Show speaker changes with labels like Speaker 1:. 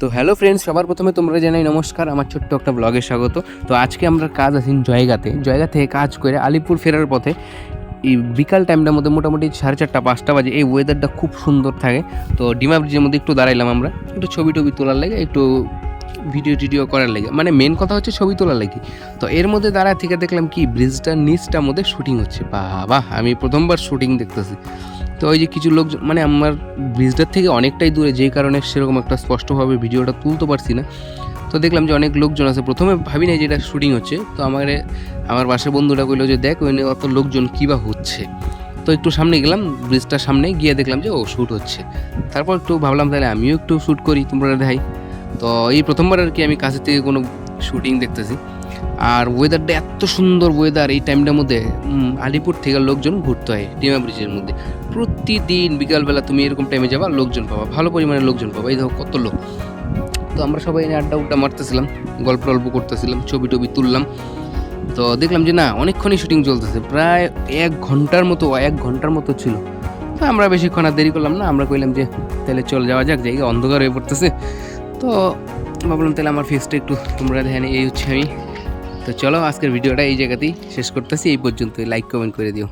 Speaker 1: তো hello friends সবার প্রথমে তোমরা জানাই নমস্কার, আমার ছোট্ট একটা ব্লগে স্বাগত। তো আজকে আমরা কাজ আছি জয়গাতে। জয়গা থেকে কাজ করে আলিপুর ফেরার পথে এই বিকাল টাইমটার মধ্যে মোটামুটি সাড়ে চারটা, পাঁচটা বাজে। এই ওয়েদারটা খুব সুন্দর থাকে। তো ডিমা ব্রিজের মধ্যে একটু দাঁড়াইলাম আমরা। একটু ছবি টবি তোলার লাগে, একটু ভিডিও টিডিও করার লাগে। মানে মেন কথা হচ্ছে ছবি তোলার লাগে। তো এর মধ্যে দাঁড়ায় থেকে দেখলাম কি ব্রিজটার নিচটার মধ্যে শুটিং হচ্ছে। বাবা আমি প্রথমবার শুটিং দেখতেছি। তো ওই যে কিছু লোক মানে আমার ব্রিজটার থেকে অনেকটাই দূরে, যেই কারণে সেরকম একটা স্পষ্টভাবে ভিডিওটা তুলতে পারছি না। তো দেখলাম যে অনেক লোকজন আছে। প্রথমে ভাবি নাই যে এটা শুটিং হচ্ছে। তো আমার আমার বাসার বন্ধুরা কইলো যে দেখ, ওই অত লোকজন কী বা হচ্ছে। তো একটু সামনে গেলাম ব্রিজটার সামনে গিয়ে দেখলাম যে, ও শ্যুট হচ্ছে। তারপর একটু ভাবলাম, তাহলে আমিও একটু শ্যুট করি, তোমরা দেখাই। তো এই প্রথমবার আর কি আমি কাছে থেকে কোনো শুটিং দেখতেছি। আর ওয়েদারটা এত সুন্দর ওয়েদার এই টাইমটার মধ্যে আলিপুর থেকে লোকজন ঘুরতে হয়, ডিমা ব্রিজের মধ্যে। প্রতিদিন বিকালবেলা তুমি এরকম টাইমে যাবা, লোকজন পাবা, ভালো পরিমাণে লোকজন পাবা। এই দেখো কত লোক। তো আমরা সবাই আড্ডা উড্ডা মারতেছিলাম, গল্প টল্প করতেছিলাম, ছবি টবি তুললাম। তো দেখলাম যে না, অনেকক্ষণই শুটিং চলতেছে, প্রায় এক ঘণ্টার মতো, এক ঘণ্টার মতো ছিল। তো আমরা বেশিক্ষণ আর দেরি করলাম না, আমরা কইলাম যে, তাহলে চল যাওয়া যাক জায়গা অন্ধকার হয়ে পড়তেছে। তো ভাবলাম তাহলে আমার ফেসটা একটু তোমরা দেখেন এই হচ্ছে আমি। তো চলো আজকের ভিডিওটা এই জায়গাতেই শেষ করতেছি এই পর্যন্তই। লাইক কমেন্ট করে দিও।